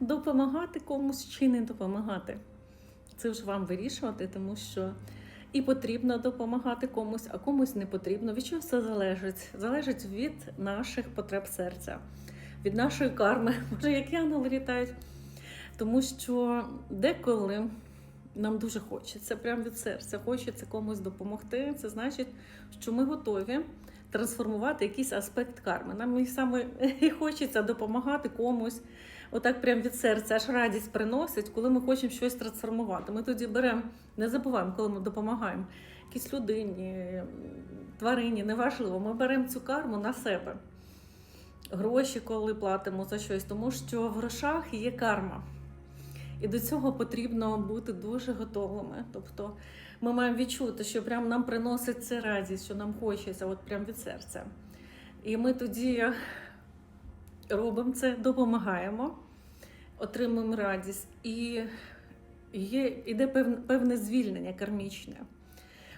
допомагати комусь чи не допомагати. Це вже вам вирішувати, тому що і потрібно допомагати комусь, а комусь не потрібно. Від чого все залежить? Залежить від наших потреб серця, від нашої карми, може, як янголи літають. Тому що деколи нам дуже хочеться, прямо від серця, хочеться комусь допомогти. Це значить, що ми готові трансформувати якийсь аспект карми. Нам і саме і хочеться допомагати комусь. Отак прямо від серця аж радість приносить, коли ми хочемо щось трансформувати. Ми тоді беремо, не забуваємо, коли ми допомагаємо якійсь людині, тварині, неважливо. Ми беремо цю карму на себе. Гроші, коли платимо за щось, тому що в грошах є карма. І до цього потрібно бути дуже готовими. Тобто ми маємо відчути, що прям нам приносить це радість, що нам хочеться, от прям від серця. І ми тоді робимо це, допомагаємо, отримуємо радість. І є, іде певне, звільнення кармічне.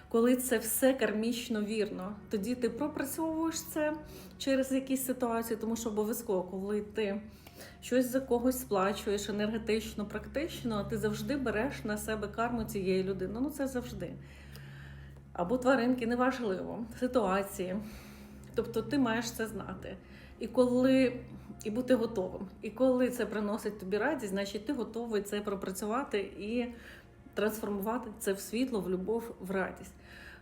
Коли це все кармічно вірно, тоді ти пропрацьовуєш це через якісь ситуації, тому що обов'язково, коли ти щось за когось сплачуєш енергетично, практично, ти завжди береш на себе карму цієї людини. Ну це завжди. Або тваринки, неважливо, ситуації. Тобто ти маєш це знати. І коли і бути готовим. І коли це приносить тобі радість, значить ти готовий це пропрацювати і трансформувати це в світло, в любов, в радість.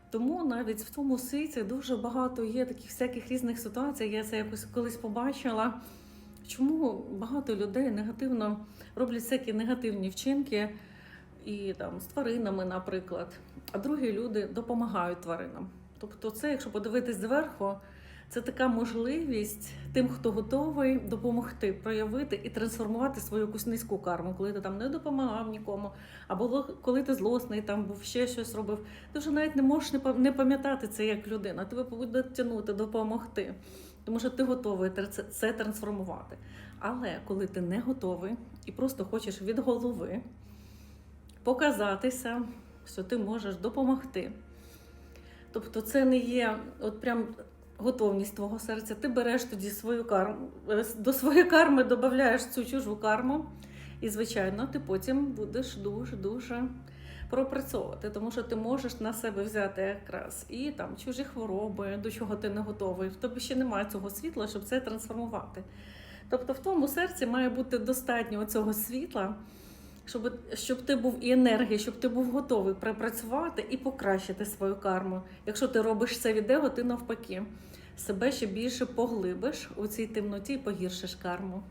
Тому навіть в тому світі дуже багато є таких всяких різних ситуацій. Я це якось колись побачила. Чому багато людей негативно роблять всякі негативні вчинки і там з тваринами, наприклад, а другі люди допомагають тваринам. Тобто, це, якщо подивитись зверху, це така можливість тим, хто готовий допомогти, проявити і трансформувати свою якусь низьку карму, коли ти там не допомагав нікому, або коли ти злосний, там був ще щось робив. Ти вже навіть не можеш не пам'ятати це як людина. Тебе повинні тягнути, допомогти, тому що ти готовий це трансформувати. Але коли ти не готовий і просто хочеш від голови показатися, що ти можеш допомогти. Тобто це не є от прям готовність твого серця. Ти береш тоді свою карму, е, до своєї карми додаєш цю чужу карму, і, звичайно, ти потім будеш дуже-дуже пропрацьовувати, тому що ти можеш на себе взяти якраз і там чужі хвороби, до чого ти не готовий. В тобі ще немає цього світла, щоб це трансформувати. Тобто в тому серці має бути достатньо цього світла, щоб, щоб ти був і енергії, щоб ти був готовий припрацювати і покращити свою карму. Якщо ти робиш це від его, ти навпаки себе ще більше поглибиш у цій темноті і погіршиш карму.